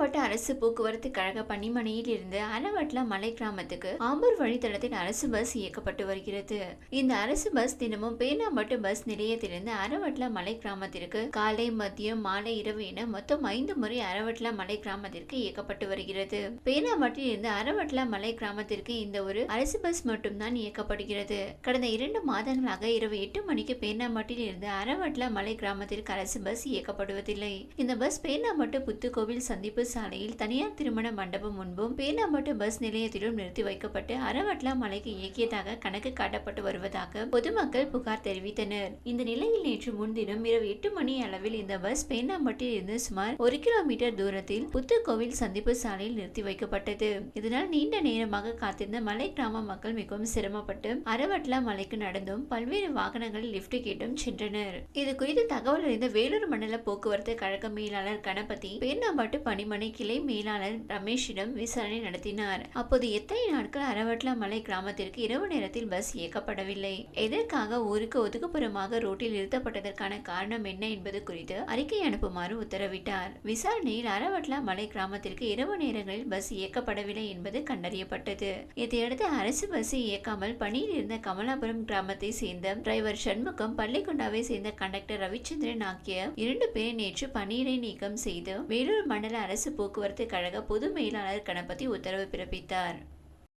பேனாம்பட்டு அரசு போக்குவரத்து கழக பணிமனையில் இருந்து அரவட்லா மலை கிராமத்துக்கு ஆம்பூர் வழித்தடத்தில் அரசு பஸ் இயக்கப்பட்டு வருகிறது. இந்த அரசு பஸ் தினமும் பேனாம்பட்டு பஸ் நிலையத்திலிருந்து அரவட்லா மலை கிராமத்திற்கு காலை மதியம் மாலை இரவு என மொத்தம் ஐந்து முறை அரவட்லா மலை கிராமத்திற்கு இயக்கப்பட்டு வருகிறது. பேனாம்பட்டில் இருந்து அரவட்லா மலை கிராமத்திற்கு இந்த ஒரு அரசு பஸ் மட்டும்தான் இயக்கப்படுகிறது. கடந்த இரண்டு மாதங்களாக இரவு எட்டு மணிக்கு பேனாம்பட்டில் இருந்து அரவட்லா மலை கிராமத்திற்கு அரசு பஸ் இயக்கப்படுவதில்லை. இந்த பஸ் பேனாம்பட்டு புத்துக்கோவில் சந்திப்பு சாலையில் தனியார் திருமண மண்டபம் முன்பும் பேனாம்பட்டு பஸ் நிலையத்திலும் நிறுத்தி வைக்கப்பட்டு அரவட்லா மலைக்கு இயக்கியதாக கணக்கு காட்டப்பட்டு வருவதாக பொதுமக்கள் புகார் தெரிவித்தனர். இந்த நிலையில் நேற்று முன்தினம் இரவு எட்டு மணி அளவில் இந்த பஸ் பேனாம்பட்டில் இருந்து சுமார் ஒரு கிலோமீட்டர் தூரத்தில் புத்துக்கோவில் சந்திப்பு சாலையில் நிறுத்தி வைக்கப்பட்டது. இதனால் நீண்ட நேரமாக காத்திருந்த மலை கிராம மக்கள் மிகவும் சிரமப்பட்டு அரவட்லா மலைக்கு நடந்தும் பல்வேறு வாகனங்களில் லிப்ட் கேட்டும் சென்றனர். இது குறித்து தகவல் அறிந்த வேலூர் மண்டல போக்குவரத்து கழக மேலாளர் கணபதி பேர்ணாம்பட்டு பணிமனை கிளை மேலாளர் ரமேஷிடம் விசாரணை நடத்தினார். அப்போது எத்தனை நாட்கள் அரவட்லா மலை கிராமத்திற்கு இரவு நேரத்தில் பஸ் இயக்கப்படவில்லை? எதற்காக ஊருக்கு ஒதுக்குப்புறமாக ரோட்டில் நிறுத்தப்பட்டதற்கான காரணம் என்ன என்பது குறித்து அறிக்கை அனுப்புமாறு உத்தரவிட்டார். விசாரணையில் அரவட்லா மலை கிராமத்திற்கு இரவு நேரங்களில் பஸ் இயக்கப்படவில்லை என்பது கண்டறியப்பட்டது. இதையடுத்து அரசு பஸ் இயக்காமல் பணியில் இருந்த கமலாபுரம் கிராமத்தை சேர்ந்த டிரைவர் சண்முகம் பள்ளிக்கொண்டாவை சேர்ந்த கண்டக்டர் ரவிச்சந்திரன் ஆகிய இரண்டு பேரை நேற்று பணியிடை நீக்கம் செய்து வேலூர் மண்டல அரசு அரசு போக்குவரத்து கழக பொது மேலாளர் கணபதி உத்தரவு பிறப்பித்தார்.